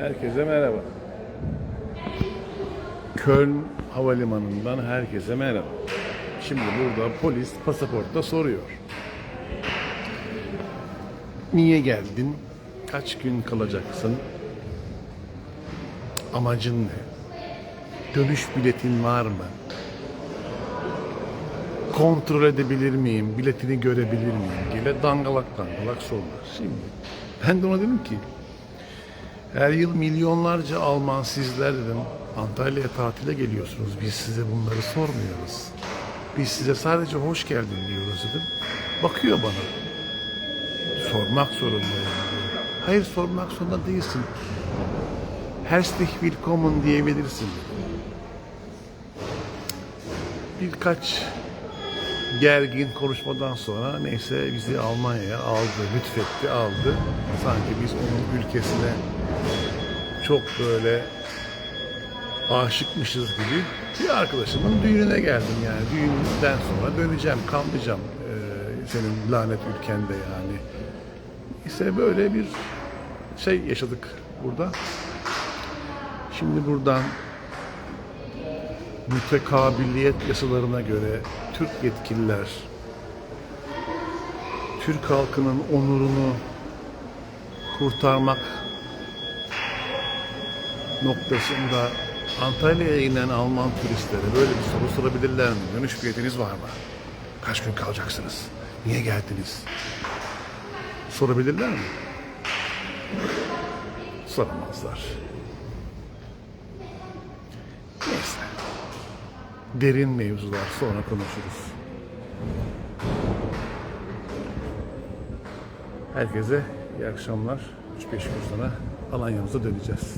Herkese merhaba. Köln Havalimanı'ndan herkese merhaba. Şimdi burada polis pasaportta soruyor. Niye geldin? Kaç gün kalacaksın? Amacın ne? Dönüş biletin var mı? Kontrol edebilir miyim? Biletini görebilir miyim? Gele dangalak dangalak sorular. Şimdi ben de ona dedim ki her yıl milyonlarca Alman sizler dedim Antalya'ya tatile geliyorsunuz. Biz size bunları sormuyoruz. Biz size sadece hoş geldin diyoruz dedim. Bakıyor bana. Sormak zorundayım. Hayır sormak zorunda değilsin. Herzlich willkommen diyebilirsin. Birkaç gergin konuşmadan sonra neyse bizi Almanya'ya aldı, lütfetti, aldı. Sanki biz onun ülkesine çok böyle aşıkmışız gibi bir arkadaşımın düğününe geldim yani. Düğünden sonra döneceğim, kalmayacağım ee, senin lanet ülkende yani. İşte böyle bir şey yaşadık burada. Şimdi buradan mütekabiliyet yasalarına göre Türk yetkililer Türk halkının onurunu kurtarmak noktasında Antalya'ya inen Alman turistlere böyle bir soru sorabilirler mi? Dönüş biletiniz var mı? Kaç gün kalacaksınız? Niye geldiniz? Sorabilirler mi? Soramazlar. Neyse. Derin mevzular sonra konuşuruz. Herkese iyi akşamlar. 3-5 gün sonra Alanya'mıza döneceğiz.